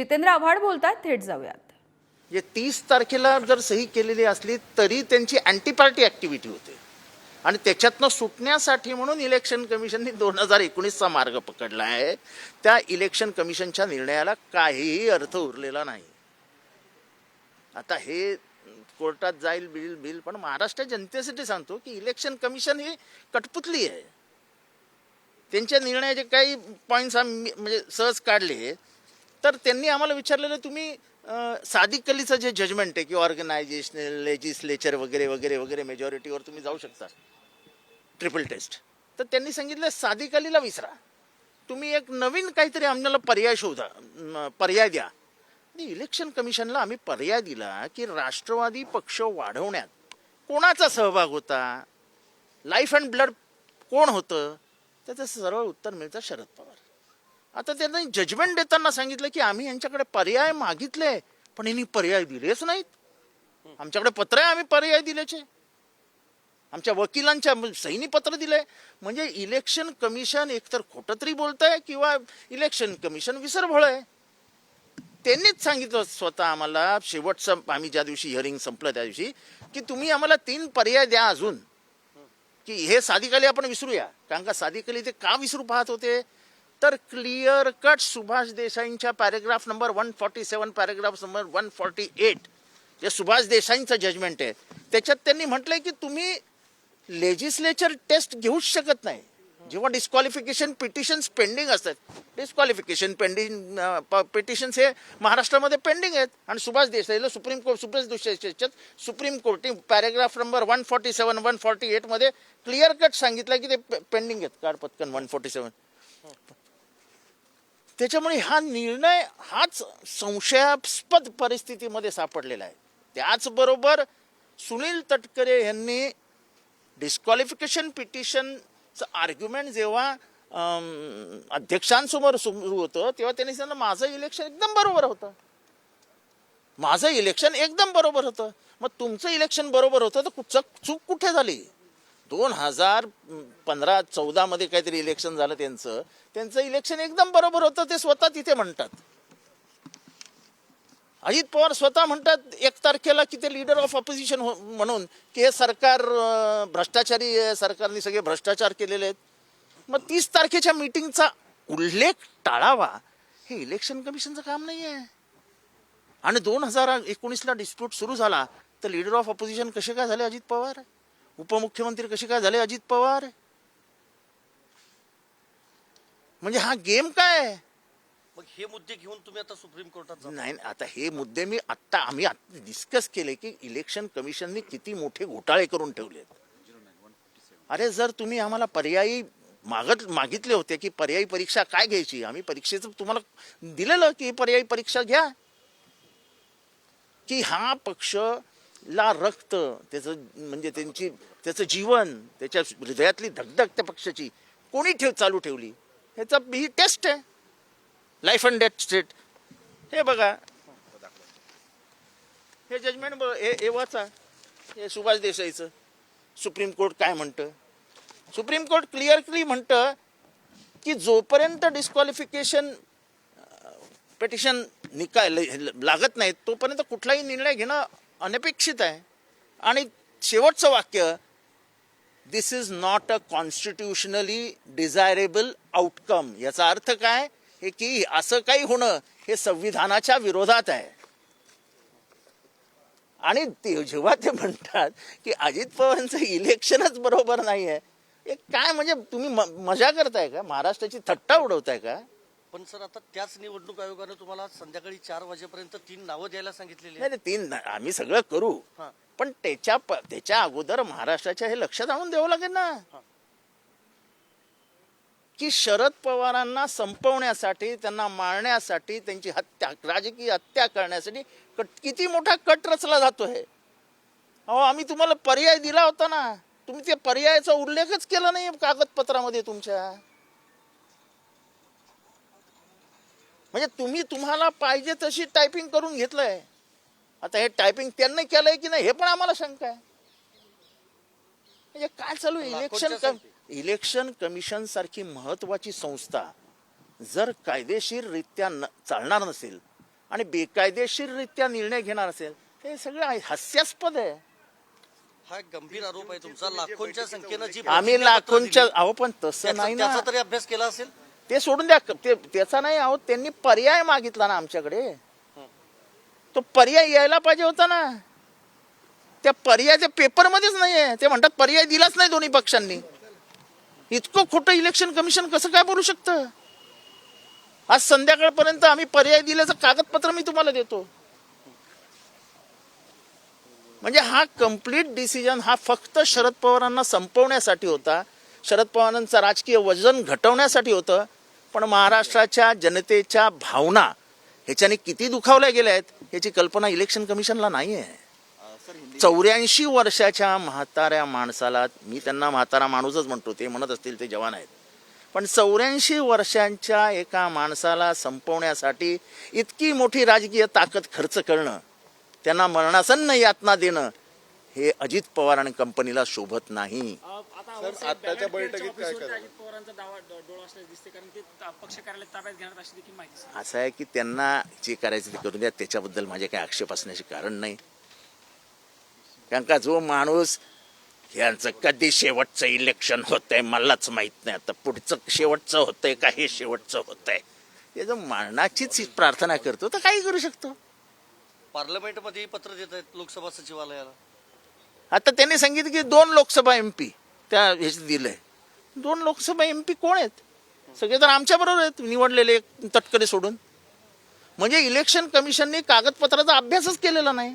जितेंद्र आव्हाड बोलतात थेट जाऊयात. म्हणजे तीस तारखेला जर सही केलेली असली तरी त्यांची अँटी पार्टी ॲक्टिव्हिटी होते. आणि त्याच्यातनं सुटण्यासाठी म्हणून इलेक्शन कमिशनने दोन हजार एकोणीसचा मार्ग पकडला आहे. त्या इलेक्शन कमिशनच्या निर्णयाला काहीही अर्थ उरलेला नाही. आता हे कोर्टात जाईल बिल बिल पण महाराष्ट्र जनतेसाठी सांगतो की इलेक्शन कमिशन ही कठपुतली आहे. त्यांच्या निर्णयाचे काही पॉईंट्स आम्ही म्हणजे सहज काढले. तर त्यांनी आम्हाला विचारलेलं तुम्ही साधी कलीचं जे जजमेंट आहे की ऑर्गनायझेशन लेजिस्लेचर वगैरे वगैरे वगैरे मेजॉरिटीवर तुम्ही जाऊ शकता. ट्रिपल टेस्ट तर त्यांनी सांगितलं साधी कलीला विसरा. तुम्ही एक नवीन काहीतरी आम्हाला पर्याय शोधा पर्याय द्या. आणि इलेक्शन कमिशनला आम्ही पर्याय दिला की राष्ट्रवादी पक्ष वाढवण्यात कोणाचा सहभाग होता? लाईफ अँड ब्लड कोण होतं? त्याचं सरळ उत्तर मिळतं शरद पवार. आता त्यांनी जजमेंट देताना सांगितलं की आम्ही यांच्याकडे पर्याय मागितले पण यांनी पर्याय दिलेच नाहीत. आमच्याकडे पत्र आहे आम्ही पर्याय दिल्याचे. आमच्या वकिलांच्या सैनी पत्र दिले. म्हणजे इलेक्शन कमिशन एकतर खोटं तरी बोलत आहे किंवा इलेक्शन कमिशन विसरभोळ आहे. त्यांनीच सांगितलं स्वतः आम्हाला शेवटचं आम्ही ज्या दिवशी हिअरिंग संपलं त्या दिवशी की तुम्ही आम्हाला तीन पर्याय द्या अजून. की हे साधिकाली आपण विसरूया. कारण का साधिकाली ते का विसरू पाहत होते? तर clear cut Subhash देसाईंच्या paragraph number one forty seven paragraph number one forty eight जे सुभाष देसाईंचं जजमेंट आहे त्याच्यात त्यांनी म्हटलंय की तुम्ही लेजिस्लेचर टेस्ट घेऊच शकत नाही. जेव्हा डिस्क्वालिफिकेशन पिटिशन्स पेंडिंग असतात डिस्क्वालिफिकेशन पेंडिंग पिटिशन्स हे महाराष्ट्रामध्ये पेंडिंग आहेत. आणि सुभाष देसाईला सुप्रीम कोर्ट सुभाष देशाच्यात supreme कोर्टने paragraph number one forty seven one forty एटमध्ये clear cut सांगितलं की ते पेंडिंग आहेत. काढ पटकन वन फॉर्टी सेवन त्याच्यामुळे हा निर्णय हाच संशयास्पद परिस्थितीमध्ये सापडलेला आहे. त्याचबरोबर सुनील तटकरे यांनी डिस्क्वालिफिकेशन पिटिशनचं आर्ग्युमेंट जेव्हा अध्यक्षांसमोर सुरू होतं तेव्हा त्यांनी सांगितलं माझं इलेक्शन एकदम बरोबर होतं. माझं इलेक्शन एकदम बरोबर होतं. मग तुमचं इलेक्शन बरोबर होतं तर चूक कुठे झाली? दोन हजार पंधरा चौदामध्ये काहीतरी इलेक्शन झालं त्यांचं. त्यांचं इलेक्शन एकदम बरोबर होतं. ते स्वतः तिथे म्हणतात. अजित पवार स्वतः म्हणतात एक तारखेला की ते लीडर ऑफ ऑपोजिशन म्हणून की हे सरकार भ्रष्टाचारी सरकारने सगळे भ्रष्टाचार केलेले आहेत. मग तीस तारखेच्या मीटिंगचा उल्लेख टाळावा. हे इलेक्शन कमिशनचं काम नाही आहे आणि दोन हजार एकोणीसला डिस्प्यूट सुरू झाला तर लीडर ऑफ ऑपोजिशन कसे काय झाले अजित पवार? उपमुख्यमंत्री कसे काय झाले? अजित पवार? म्हणजे हा गेम काय? मग हे मुद्दे घेऊन तुम्ही आता सुप्रीम कोर्टात नाही आता हे मुद्दे मी आत्ता आम्ही डिस्कस केले की इलेक्शन कमिशनने किती मोठे घोटाळे करून ठेवलेत. अरे जर तुम्ही आम्हाला पर्यायी मागत मागितले होते की पर्यायी परीक्षा काय घ्यायची? आम्ही परीक्षेचं तुम्हाला दिलेलं की पर्यायी परीक्षा घ्या. की हा पक्ष ला रक्त त्याचं म्हणजे त्यांची त्याचं जीवन त्याच्या हृदयातली धगधग त्या पक्षाची कोणी ठेव चालू ठेवली? ह्याचा ही टेस्ट आहे. लाईफ अँड डेथ स्टेट हे बघा. हे जजमेंट हे हे वाचा. हे सुभाष देसाईचं. सुप्रीम कोर्ट काय म्हणतं? सुप्रीम कोर्ट क्लिअरली म्हणतं की जोपर्यंत डिस्क्वालिफिकेशन पिटिशन निकाल लागत नाही तोपर्यंत कुठलाही निर्णय घेणं अनपेक्षित आहे. आणि शेवटचं वाक्य this is not a constitutionally desirable outcome याचा अर्थ काय? हे की असं काही होणं हे संविधानाच्या विरोधात आहे. आणि ते जेव्हा ते म्हणतात की अजित पवारांचं इलेक्शनच बरोबर नाही आहे काय म्हणजे तुम्ही म- मजा करताय का? महाराष्ट्राची थट्टा उडवताय का? पण सर आता त्याच निवडणूक आयोगाने तुम्हाला संध्याकाळी चार वाजेपर्यंत तीन नावं द्यायला सांगितलेली नाही नाही, तीन आम्ही सगळं करू. हा. पण त्याच्या प- त्याच्या अगोदर महाराष्ट्राच्या हे लक्षात आणून द्यावं लागेल ना. की शरद पवारांना संपवण्यासाठी त्यांना मारण्यासाठी त्यांची हत्या राजकीय हत्या करण्यासाठी कट किती मोठा कट रचला जातोय. अहो आम्ही तुम्हाला पर्याय दिला होता ना. तुम्ही त्या पर्यायाचा उल्लेखच केला नाही कागदपत्रामध्ये तुमच्या. म्हणजे तुम्ही तुम्हाला पाहिजे तशी टायपिंग करून घेतलंय. आता हे टायपिंग त्यांनी केलंय की नाही हे पण आम्हाला शंका आहे. म्हणजे काय चालू आहे? इलेक्शन कम इलेक्शन कमिशन सारखी महत्वाची संस्था जर कायदेशीररित्या न चालणार नसेल आणि बेकायदेशीररित्या निर्णय घेणार असेल हे सगळं हास्यास्पद आहे. हा एक गंभीर आरोप आहे तुमचा. लाखोंच्या संख्येनं जी आम्ही लाखोंच्या अहो पण तसं त्याचा नाही ना. त्याचा तरी अभ्यास केला असेल? ते सोडून द्या. ते त्याचा नाही अहो त्यांनी पर्याय मागितला ना आमच्याकडे. तो पर्याय यायला पाहिजे होता ना. त्या पर्यायाच्या पेपरमध्येच नाहीये. ते म्हणतात पर्याय दिलाच नाही दोन्ही पक्षांनी. इतकं खोटं इलेक्शन कमिशन कसं काय बोलू शकतं? आज संध्याकाळपर्यंत आम्ही पर्याय दिल्याचं कागदपत्र मी तुम्हाला देतो. म्हणजे हा कंप्लीट डिसिजन हा फक्त शरद पवारांना संपवण्यासाठी होता. शरद पवारांचं राजकीय वजन घटवण्यासाठी होतं. पण महाराष्ट्राच्या जनतेच्या भावना ह्याच्याने किती दुखावल्या गेल्या आहेत याची कल्पना इलेक्शन कमिशनला नाही आहे चौऱ्याऐंशी वर्षाच्या म्हाताऱ्या माणसाला मी त्यांना म्हातारा माणूसच म्हणतो ते म्हणत असतील ते जवान आहेत. पण चौऱ्याऐंशी वर्षांच्या एका माणसाला संपवण्यासाठी इतकी मोठी राजकीय ताकद खर्च करणं त्यांना मरणासन्न यातना देणं हे अजित पवार आणि कंपनीला शोभत नाही. सर आताच्या बैठकीत काय करा अजित पवारांचा दावा डो- डोळा असल्याचं दिसते कारण ते ता- पक्ष कार्यालय ताब्यात घेणार अशी देखील माहिती आहे. असं आहे की त्यांना जे करायचं ते करू द्या त्याच्याबद्दल माझे काही आक्षेप असण्याचे कारण नाही. कारण का जो माणूस यांचं कधी शेवटचं इलेक्शन होतंय मलाच माहीत नाही. आता पुढचं शेवटचं होतंय का हे शेवटचं होतंय. हे जो मरणाचीच प्रार्थना करतो तर काही करू शकतो. पार्लमेंटमध्ये पत्र देत आहेत लोकसभा सचिवालयाला. आता त्यांनी सांगितलं की दोन लोकसभा एम पी. त्या ह्याच्यात दिलंय. दोन लोकसभा एम पी कोण आहेत? सगळे तर आमच्या बरोबर आहेत निवडलेले तटकरे सोडून. म्हणजे इलेक्शन कमिशनने कागदपत्राचा अभ्यासच केलेला नाही.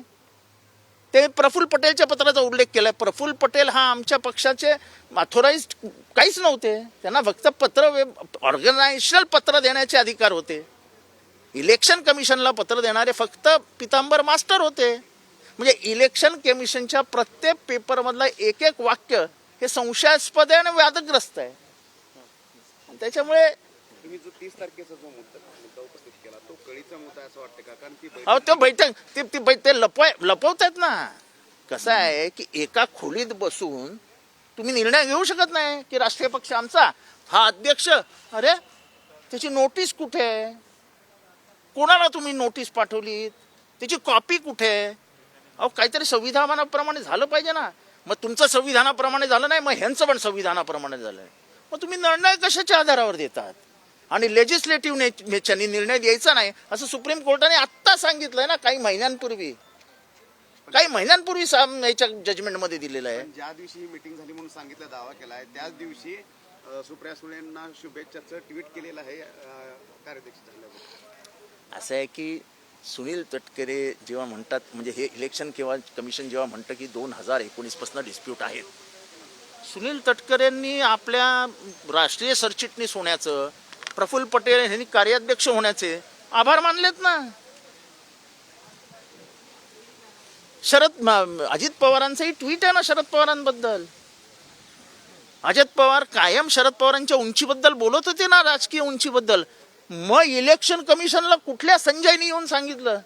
ते प्रफुल्ल पटेलच्या पत्राचा उल्लेख केलाय. प्रफुल्ल पटेल हा आमच्या पक्षाचे ऑथोराईज काहीच नव्हते. त्यांना फक्त पत्र ऑर्गनायझेशनल पत्र देण्याचे अधिकार होते. इलेक्शन कमिशनला पत्र देणारे फक्त पितांबर मास्टर होते. म्हणजे इलेक्शन कमिशनच्या प्रत्येक पेपरमधलं एक एक वाक्य हे संशयास्पद आहे आणि वादग्रस्त आहे. आणि त्याच्यामुळे तुम्ही जो तीस तारखेचा जो मुद्दा मुद्दा उपस्थित केला तो कळीचा मुद्दा आहे असं वाटतं का? कारण ती बैठक अहो तो बैठक ते ती बै ते लपवाय लपवतायत ना. कसं आहे की एका खोलीत बसून तुम्ही निर्णय घेऊ शकत नाही की राष्ट्रीय पक्ष आमचा. हा अध्यक्ष अरे त्याची नोटीस कुठे आहे? कोणाला तुम्ही नोटीस पाठवलीत? त्याची कॉपी कुठे आहे? अहो काहीतरी संविधानाप्रमाणे झालं पाहिजे ना. मग तुमचं संविधानाप्रमाणे झालं नाही मग ह्यांचं पण संविधानाप्रमाणे झालंय. मग तुम्ही निर्णय कशाच्या आधारावर देतात? आणि लेजिस्लेटिव्ह नेच्यानी निर्णय द्यायचा नाही असं सुप्रीम कोर्टाने आत्ता सांगितलंय ना काही महिन्यांपूर्वी. काही महिन्यांपूर्वी याच्या जजमेंटमध्ये दिलेलं आहे. ज्या दिवशी ही मिटिंग झाली म्हणून सांगितलं दावा केला आहे त्याच दिवशी सुप्रिया सुळेंना शुभेच्छाचं ट्विट केलेलं आहे कार्याध्यक्ष असं आहे की सुनील तटकरे जेव्हा म्हणतात म्हणजे हे इलेक्शन किंवा कमिशन जेव्हा म्हणतं की दोन हजार एकोणीसपासून डिस्प्यूट आहेत. सुनील तटकरेंनी आपल्या राष्ट्रीय सरचिटणीस होण्याचं प्रफुल्ल पटेल यांनी कार्याध्यक्ष होण्याचे आभार मानलेत ना? शरद अजित पवारांचंही ट्विट आहे ना शरद पवारांबद्दल? अजित पवार कायम शरद पवारांच्या उंचीबद्दल बोलत होते ना राजकीय उंचीबद्दल. मग इलेक्शन कमिशनला कुठल्या संजयनी येऊन सांगितलं?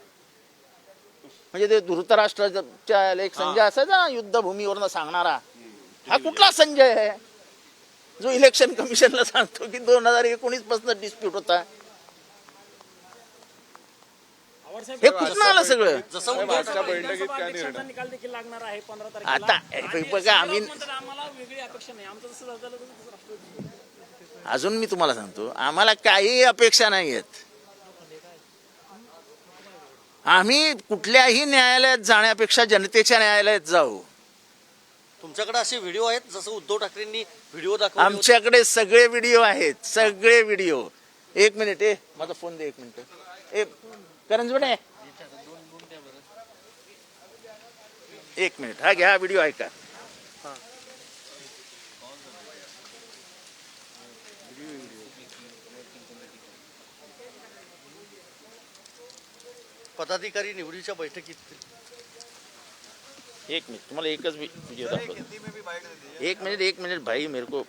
म्हणजे ते धृतराष्ट्राच्या एक संजय असायचा ना युद्धभूमीवरनं सांगणारा. हा कुठला संजय आहे? जो इलेक्शन कमिशनला सांगतो की दोन हजार एकोणीसपासून डिस्प्यूट होता. हे कुठनं आलं सगळं? आता हे बघा, आम्ही- अजून मी तुम्हाला सांगतो आम्हाला काही अपेक्षा नाही आहेत आम्ही कुठल्याही न्यायालयात जाण्यापेक्षा जनतेच्या न्यायालयात जाऊ. तुमच्याकडे असे व्हिडिओ आहेत जसं उद्धव ठाकरेंनी व्हिडिओ दाखवले होते. आमच्याकडे सगळे व्हिडिओ आहेत सगळे व्हिडिओ. एक मिनिट ए माझा फोन दे एक मिनिट. ए करंजवणे एक मिनिट हा घ्या व्हिडिओ ऐका. पदाधिकारी निवडीच्या बैठकीत? एक मिनिट तुम्हाला एकच व्हिडिओ दाखवतो. एक मिनिट एक मिनिट भाई मेरे को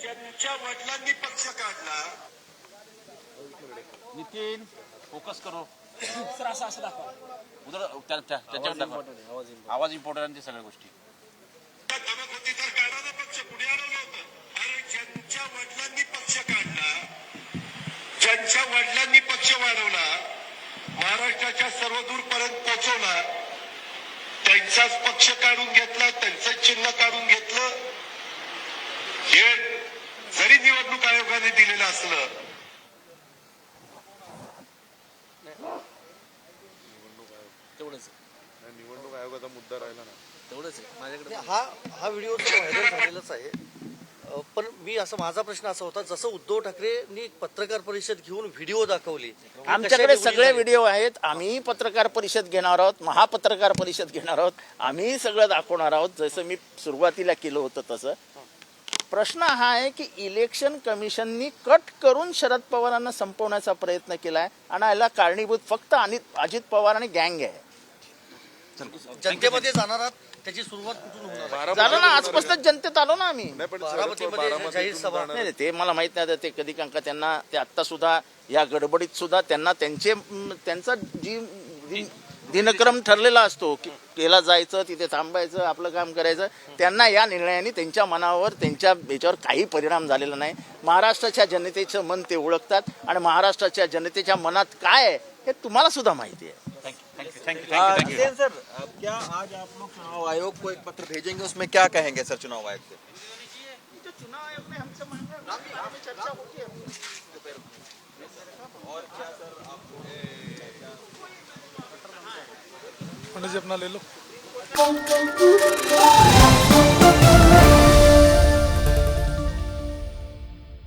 ज्यांच्या वडिलांनी पक्ष काढला. नितीन फोकस करो. सर असं असं दाखवा. उधर त्या- त्या- त्याच्यावर दाखवा. आवाज इम्पॉर्टंट ते सगळ्या गोष्टी. त्या धमक होती तर पक्ष होतं अरे ज्यांच्या वडिलांनी पक्ष काढला ज्यांच्या वडिलांनी पक्ष वाढवला महाराष्ट्राच्या सर्वदूर पर्यंत पोहोचवला त्यांचाच पक्ष काढून घेतला त्यांचंच चिन्ह काढून घेतलं हे जरी निवडणूक आयोगाने दिलेलं असलं तेवढंच निवडणूक आयोगाचा मुद्दा राहिला ना तेवढंच आहे. माझ्याकडे हा हा व्हिडिओ व्हायरल झालेलाच आहे. पण मी असं माझा प्रश्न असा होता जसं उद्धव ठाकरेंनी पत्रकार परिषद घेऊन व्हिडिओ दाखवली आमच्याकडे सगळे? व्हिडिओ आहेत आम्ही पत्रकार परिषद घेणार आहोत महापत्रकार परिषद घेणार आहोत आम्ही सगळं दाखवणार आहोत जसं मी सुरुवातीला केलं होतं तसं प्रश्न हा आहे की इलेक्शन कमिशननी कट करून शरद पवारांना संपवण्याचा प्रयत्न केलाय आणि याला कारणीभूत फक्त अजित पवार आणि गँग आहे जनतेमध्ये जाणार आहात त्याची सुरुवात कुठून होणार? झालं ना आजपासून जनतेत आलो ना आम्ही. नाही पण बारामतीमध्ये जाहीर सभा. नाही नाही, ते मला माहीत नाही आता ते कधी कंका त्यांना ते आत्ता सुद्धा या गडबडीत सुद्धा त्यांना त्यांचे म, त्यांचा जी दिन- दिनक्रम ठरलेला असतो की केला जायचं तिथे थांबायचं आपलं काम करायचं त्यांना या निर्णयाने त्यांच्या मनावर त्यांच्या याच्यावर काही परिणाम झालेला नाही. महाराष्ट्राच्या जनतेचं मन ते ओळखतात आणि महाराष्ट्राच्या जनतेच्या मनात काय आहे हे तुम्हाला सुद्धा माहिती आहे. जितेंद्र सर अब क्या आज आप लोग चुनाव आयोग को एक पत्र भेजेंगे उसमें क्या कहेंगे सर चुनाव आयोग से? पंडित जी अपना ले लो